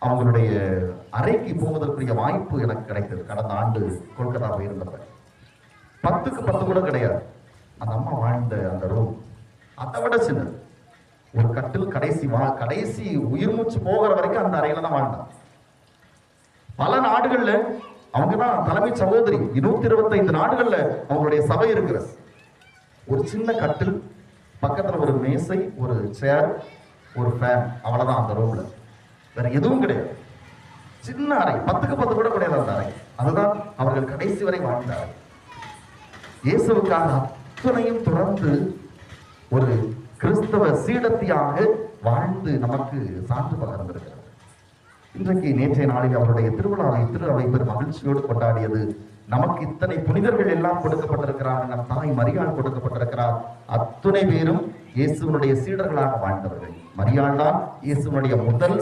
அவங்களுடைய அறைக்கு போவதற்குரிய வாய்ப்பு எனக்கு கிடைத்தது. கடந்த ஆண்டு கொல்கத்தா போயிருந்தப்ப. பத்துக்கு பத்து கூட கிடையாது. அந்த அம்மா வாழ்ந்த அந்த ரூம் அதை விட சின்னது. ஒரு கட்டில் கடைசி வா கடைசி உயிர் மூச்சு போகிற வரைக்கும் அந்த அறையில தான் வாழ்ந்தான். பல நாடுகள்ல அவங்க தான் தலைமை சகோதரி. இருநூத்தி இருபத்தைந்து நாடுகள்ல அவங்களுடைய சபை இருக்கிறது. ஒரு சின்ன கட்டில் பக்கத்துல ஒரு மேசை ஒரு சேர் ஒரு ஃபேன் அவ்வளவுதான் அந்த ரூம்ல வேற எதுவும் கிடையாது. சின்ன அறை பத்துக்கு பத்து கூட கிடையாது அந்த அறை. அதுதான் அவர்கள் கடைசி வரை வாழ்ந்த அறை. அத்தனையும் தொடர்ந்து ஒரு கிறிஸ்தவ சீடத்தியாக வாழ்ந்து நமக்கு சான்று பகர்ந்திருக்கிறார் இன்றைக்கு நேற்றைய நாளில் அவருடைய திருவிழாவை திருவிழாவை பெரும் மகிழ்ச்சியோடு கொண்டாடியது நமக்கு இத்தனை புனிதர்கள் எல்லாம் கொடுக்கப்பட்டிருக்கிறார் நம் தாய் மரியாள் கொடுக்கப்பட்டிருக்கிறார். அத்துணை பேரும் இயேசுவனுடைய சீடர்களாக வாழ்ந்தவர்கள். மரியாள் தான் இயேசுவனுடைய முதல்